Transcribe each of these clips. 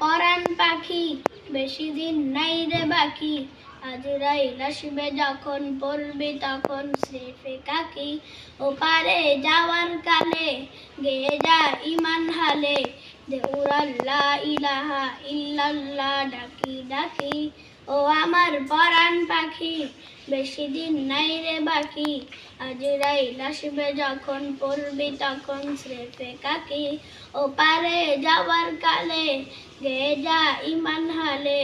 পরাণ পাখি, বেশি দিন নাই রে বাকি। আজরাইল আসবে যখন পড়বে তখন স্রেফে কাকি। ও পারে যাওয়ার কালে গেয়ে যা ইমান হালে। দেউরাল্লা ইলাহা ইল্লাল্লা ডাকি ডাকি। ও আমার পরাণ পাখি, বেশি দিন নাই রে বাকি। আজরাইল আসবে যখন পড়বি তখন স্রেফে কাকি। ও পারে যাওয়ার কালে গে যা ইমান হালে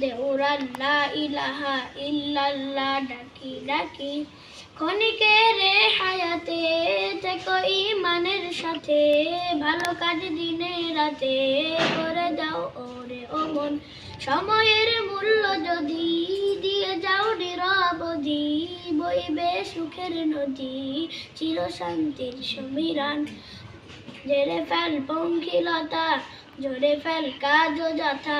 দেউরাল্লাহ ইলাহা ইল্লাল্লাহ ডাকি ডাকি। ক্ষণিকে রে হায়াতে থেকো ইমানের সাথে ভালো কাজ দিনে রাতে করে দাও ওরে ও মন। সময়ের মূল্য যদি দিয়ে যাও নিরবধি, বইবে সুখের নদী, চির শান্তির সমীরান। জেরে ফেল পঙ্কিলতা জোরে ফেল কাজ যথা।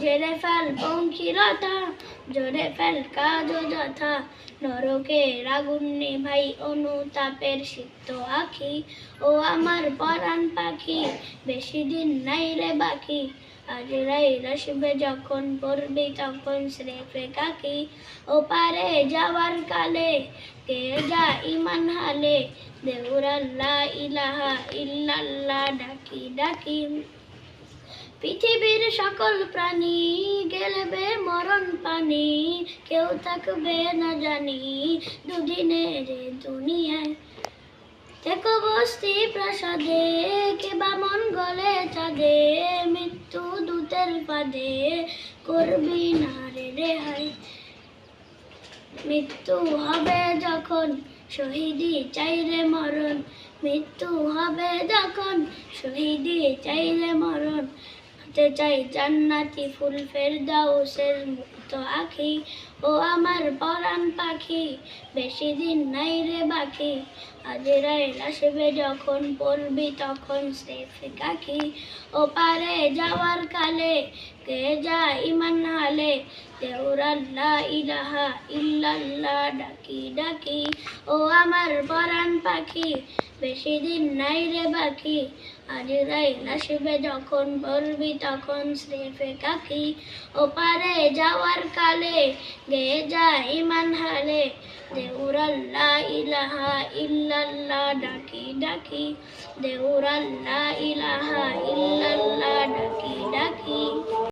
জেরে ফেল পঙ্কিলতা জোরে ফেল কাজ যথা। নরকের আগুন ভাই অনুতাপের সিক্ত আখি। ও আমার পরাণ পাখি, বেশি দিন নাই রে বাকি। আজ রাই আসবে যখন পড়বি তখন শ্রেফে কাকি। ও পারে যাওয়ার কালে, কে যা ইমান হালে। দেউরাল্লাহ ইলাহা ইল্লাল্লাহ ডাকি ডাকি। পৃথিবীর সকল প্রাণী গেলবে মরণ পানি। কেউ থাকবে না জানি দুদিনের দুনিয়ায়। থেকো বস্তি প্রাসাদে মন গলে চাঁদে, মৃত্যু দূতের পাদে, করবি না রে রেহাই। মৃত্যু হবে যখন শহীদি চাইরে মরণ। মৃত্যু হবে যখন শহীদি চাইলে মরণ। হতে চাই। জান্নাতি ফুল ফের দাউসের মুক্ত আখি ও আমার পরাণ পাখি। বেশি দিন নাই রে বাকি। আজ রাইল আসবে যখন পড়বি তখন সেফে কাকি। ও পারে যাওয়ার কালে কে যা ইমান হালে? দেউরাল্লাহ ইলাহা ইল্লাল্লাহ ডাকি ডাকি। ও আমার পরাণ পাখি বেশি দিন নাই রে বাকি। আজ রাইল আসবে যখন বলবি, তখন স্রেফে কাকি। ও পারে যাওয়ার কালে গে যা ইমান হালে দেউরাল্লাহ ইলাহা ইল্লাল্লাহ ডাকি ডাকি। দেউরাল্লাহ ইলাহা ইল্লাল্লাহ ডাকি ডাকি।